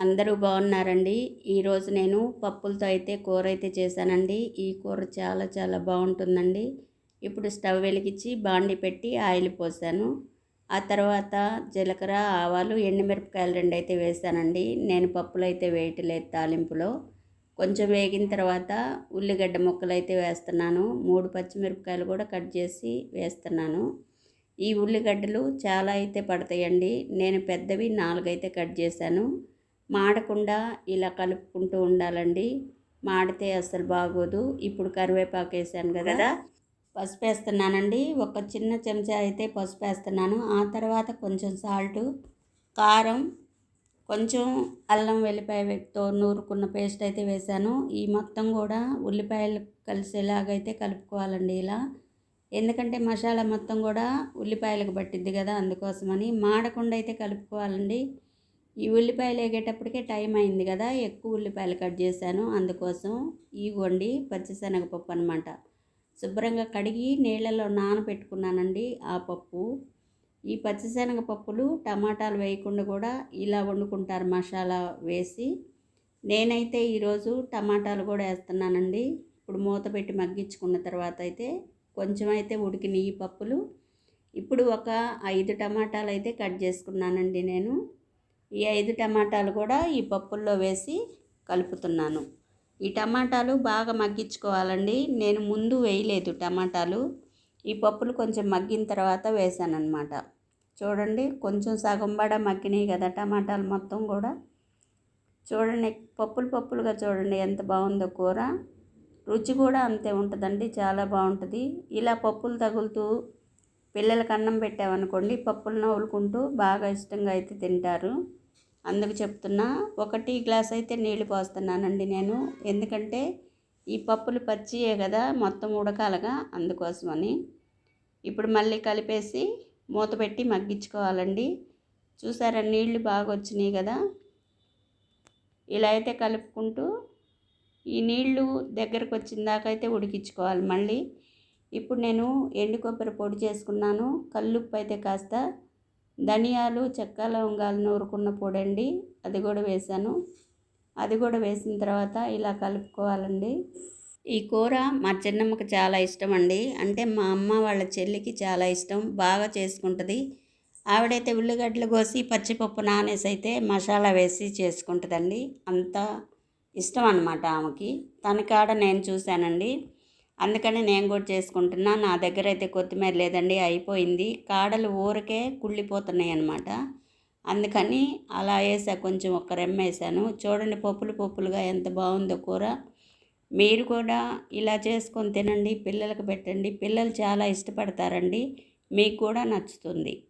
అందరూ బాగున్నారండి. ఈరోజు నేను పప్పులతో అయితే కూర అయితే చేశానండి. ఈ కూర చాలా చాలా బాగుంటుందండి. ఇప్పుడు స్టవ్ వెలిగించి బాండి పెట్టి ఆయిల్ పోసాను. ఆ తర్వాత జీలకర్ర ఆవాలు ఎండుమిరపకాయలు రెండు అయితే వేసానండి. నేను పప్పులు అయితే వేయటలేదు తాలింపులో. కొంచెం వేగిన తర్వాత ఉల్లిగడ్డ ముక్కలు అయితే వేస్తున్నాను. మూడు పచ్చిమిరపకాయలు కూడా కట్ చేసి వేస్తున్నాను. ఈ ఉల్లిగడ్డలు చాలా అయితే పడతాయండి. నేను పెద్దవి నాలుగైతే కట్ చేశాను. మాడకుండా ఇలా కలుపుకుంటూ ఉండాలండి. మాడితే అసలు బాగోదు. ఇప్పుడు కరివేపాకు వేసాను కదా. పసుపు వేస్తున్నానండి ఒక చిన్న చెంచా అయితే పసుపు వేస్తున్నాను ఆ తర్వాత కొంచెం సాల్టు కారం కొంచెం అల్లం వెల్లిపాయతో నూరుకున్న పేస్ట్ అయితే వేసాను. ఈ మొత్తం కూడా ఉల్లిపాయలు కలిసేలాగైతే కలుపుకోవాలండి ఇలా. ఎందుకంటే మసాలా మొత్తం కూడా ఉల్లిపాయలకు పట్టిద్ది కదా అందుకోసమని. మాడకుండా అయితే కలుపుకోవాలండి. ఈ ఉల్లిపాయలు వేగేటప్పటికే టైం అయింది కదా ఎక్కువ ఉల్లిపాయలు కట్ చేశాను. అందుకోసం ఇవ్వండి పచ్చిశనగపప్పు అనమాట శుభ్రంగా కడిగి నీళ్ళలో నానబెట్టుకున్నానండి ఆ పప్పు. ఈ పచ్చిశనగపప్పులు టమాటాలు వేయకుండా కూడా ఇలా వండుకుంటారు మసాలా వేసి. నేనైతే ఈరోజు టమాటాలు కూడా వేస్తున్నానండి. ఇప్పుడు మూత పెట్టి మగ్గించుకున్న తర్వాత అయితే కొంచెం అయితే ఉడికిన ఈ పప్పులు. ఇప్పుడు ఒక ఐదు టమాటాలు అయితే కట్ చేసుకున్నానండి నేను. ఈ ఐదు టమాటాలు కూడా ఈ పప్పుల్లో వేసి కలుపుతున్నాను. ఈ టమాటాలు బాగా మగ్గించుకోవాలండి. నేను ముందు వేయలేదు టమాటాలు. ఈ పప్పులు కొంచెం మగ్గిన తర్వాత వేసానమాట చూడండి కొంచెం సగం బడ మగ్గినాయి కదా టమాటాలు మొత్తం కూడా. చూడండి పప్పులు పప్పులుగా చూడండి ఎంత బాగుందో కూర. రుచి కూడా అంతే ఉంటుందండి చాలా బాగుంటుంది. ఇలా పప్పులు తగులుతూ పిల్లలకి అన్నం పెట్టామనుకోండి పప్పులు నవ్వులుకుంటూ బాగా ఇష్టంగా అయితే తింటారు. అందుకు చెప్తున్నా ఒక టీ గ్లాస్ అయితే నీళ్ళు పోస్తున్నానండి నేను. ఎందుకంటే ఈ పప్పులు పచ్చియే కదా మొత్తం ఉడకాలగా అందుకోసమని. ఇప్పుడు మళ్ళీ కలిపేసి మూత పెట్టి మగ్గించుకోవాలండి. చూసారా నీళ్ళు బాగా వచ్చినాయి కదా? ఇలా అయితే కలుపుకుంటూ ఈ నీళ్ళు దగ్గరకు వచ్చిన దాకా అయితే ఉడికించుకోవాలి మళ్ళీ. ఇప్పుడు నేను ఎండు కొబ్బరి పొడి చేసుకున్నాను కల్లుప్పు అయితే కాస్త ధనియాలు చెక్క లవంగాలు నూరుకున్న పొడండి. అది కూడా వేసాను. అది కూడా వేసిన తర్వాత ఇలా కలుపుకోవాలండి. ఈ కూర మా చిన్నమ్మకు చాలా ఇష్టం అండి అంటే మా అమ్మ వాళ్ళ చెల్లికి చాలా ఇష్టం. బాగా చేసుకుంటుంది. ఆవిడైతే ఉల్లిగడ్డలు కోసి పచ్చిపప్పు నానేసి అయితే మసాలా వేసి చేసుకుంటుందండి. అంత ఇష్టం అన్నమాట ఆమెకి. తన కాడ నేను చూశానండి. అందుకని నేను కూడా చేసుకుంటున్నా. నా దగ్గర అయితే కొత్తిమీర లేదండి అయిపోయింది. కాడలు ఊరికే కుళ్ళిపోతున్నాయి అనమాట అందుకని అలా వేసా కొంచెం ఒక రెమ్మ వేసాను. చూడండి పప్పులు పప్పులుగా ఎంత బాగుందో కూర. మీరు కూడా ఇలా చేసుకొని తినండి పిల్లలకు పెట్టండి. పిల్లలు చాలా ఇష్టపడతారండి. మీకు కూడా నచ్చుతుంది.